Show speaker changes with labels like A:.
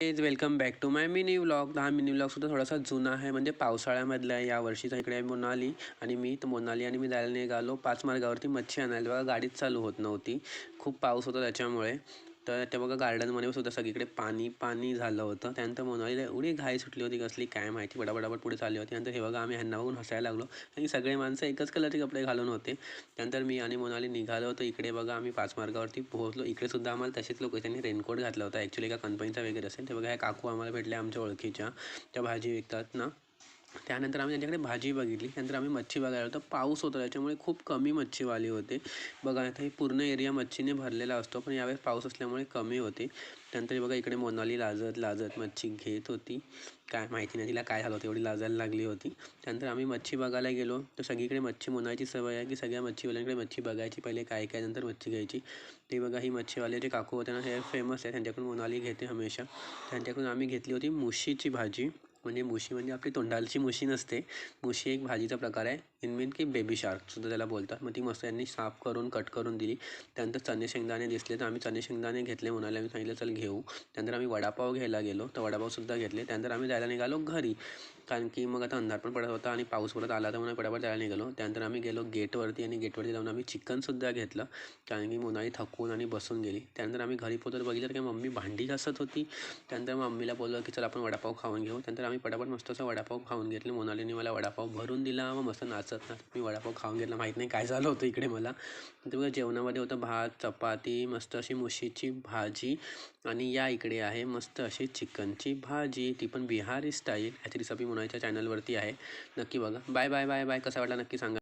A: Is welcome back to my mini vlog हा mini व्लॉगसुद्धा थोडासा जुना आहे. म्हणजे पावसाळ्यामधला आहे. या वर्षीचा इकडे मोनाली आणि मी तर मोनाली आणि मी जायला निघालो. पाच मार्गावरती मच्छी आणायला. बघा गाडीच चालू होत नव्हती. खूप पाऊस होता त्याच्यामुळे. तर ते बघा गार्डनमध्ये सुद्धा सगळीकडे पाणी पाणी झालं होतं. त्यानंतर मोनालीला एवढी घाई सुटली होती कसली काय माहिती बडाबडाबड पुढे चालली होती. नंतर हे बघा आम्ही ह्यांना बघून हसायला लागलो. आणि सगळे माणसं एकच कलरचे कपडे घालून होते. त्यानंतर मी आणि मोनाली निघालो होतो इकडे बघा आम्ही पाच मार्गावरती पोहोचलो. इकडे सुद्धा आम्हाला तसेच लोक त्यांनी रेनकोट घातला होता. ॲक्च्युली एका कंपनीचा वगैरे असेल. ते बघा ह्या काकू आम्हाला भेटल्या आमच्या ओळखीच्या. त्या भाजी विकतात ना. त्यानंतर आम्ही त्यांच्याकडे भाजी बघितली. त्यानंतर आम्ही मच्छी बघायला होतो पाऊस होता त्याच्यामुळे खूप कमी मच्छीवाली होते. बघा आता हे पूर्ण एरिया मच्छीने भरलेला असतो पण यावेळेस पाऊस असल्यामुळे कमी होते. त्यानंतर हे बघा इकडे मोनाली लाजत लाजत मच्छी घेत होती. काय माहिती नाही तिला काय झालं होतं एवढी लाजायला लागली होती. त्यानंतर आम्ही मच्छी बघायला गेलो. तर सगळीकडे मच्छी मोनायची सवय आहे की सगळ्या मच्छीवाल्यांकडे मच्छी बघायची पहिले काय काय नंतर मच्छी घ्यायची. ते बघा ही मच्छीवाले जे काकू होते ना हे फेमस आहे. त्यांच्याकडून मोनाली घेते हमेशा. त्यांच्याकडून आम्ही घेतली होती मुशीची भाजी. म्हणजे मुशी म्हणजे आपली तोंडालची मुशी नसते. मुशी एक भाजीचा प्रकार आहे. इन मीन की बेबी शार्कसुद्धा त्याला बोलतात. मग ती मस्त यांनी साफ करून कट करून दिली. त्यानंतर चणे शेंगदाणे दिसले तर आम्ही चणे शेंगदाणे घेतले म्हणाले. आम्ही सांगितलं चल घेऊ. त्यानंतर आम्ही वडापाव घ्यायला गेलो. तर वडापावसुद्धा घेतले. त्यानंतर आम्ही जायला निघालो घरी. कारण की मग आता अंधार पण पडत होता आणि पाऊस परत आला तर म्हणून पटापट जायला निघालो. त्यानंतर आम्ही गेलो गेटवरती आणि गेटवरती जाऊन आम्ही चिकनसुद्धा घेतलं. कारण की मोनाली थकून आणि बसून गेली. त्यानंतर आम्ही घरी पोहोचत बघितलं की मम्मी भांडी घासत होती. त्यानंतर मम्मीला बोललो की चल आपण वडापाव खाऊन घेऊ. त्यानंतर आम्ही पटापट मस्त असं वडापाव खाऊन घेतले. मोनालीने मला वडापाव भरून दिला. मग मस्त नाचत नाचत मी वडापाव खाऊन घेतला. माहीत नाही काय झालं होतं इकडे मला. तर जेवणामध्ये होतं भात चपाती मस्त अशी मुशीची भाजी. आणि या इकडे आहे मस्त अशी चिकनची भाजी. ती पण बिहारी स्टाईल. ह्याची सपी मोनालीच्या चॅनलवरती आहे. नक्की बघा. बाय बाय बाय बाय कसा वाटला नक्की सांगा.